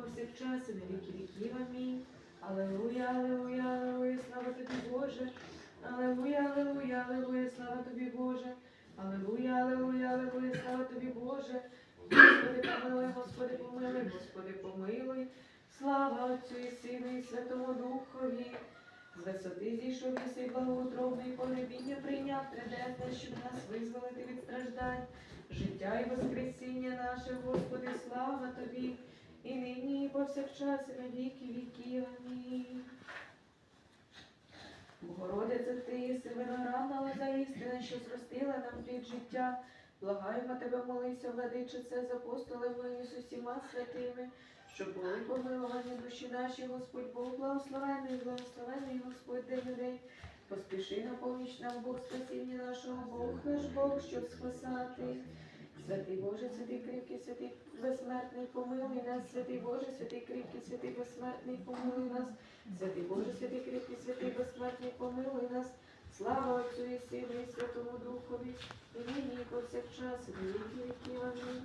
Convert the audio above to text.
повсякчас, і на віки віків. Амінь. Алелуя, алелуя, алелуя, слава тобі, Боже. Алелуя, алелуя, алелуя, слава тобі, Боже. Алелуя, алелуя, алелуя, слава тобі, Боже. Господи, помилуй, Господи, помилуй, Господи, помилуй. Слава Отцю і Сину і Святому Духові. З висоти зійшов єси благоутробний погребіння прийняв триденне, щоб нас визволити від страждань. Життя і воскресіння наше, Господи, слава Тобі, і нині, і повсякчас, і на віки віків. Амінь. Богородице, ти єси виноградна лоза істина, що зростила нам плід життя. Благаємо тебе, молися, владичице, з апостолами і з усіма святими, щоб були помилувані душі наші, Господь Бог, благословений, благословений Господь день день. Поспіши на поміч нам Бог спасіння нашого, Бог наш Бог, щоб спасати. Святий Боже, святий кріпкий, святий безсмертний, помилуй нас, святий Боже, святий кріпкий, святий безсмертний, помилуй нас, святий Боже, святий кріпкий, святий безсмертний, помилуй нас. Слава Отцю і Сину і Святому Духові, і нині, і повсякчас, і віки віків. Амінь.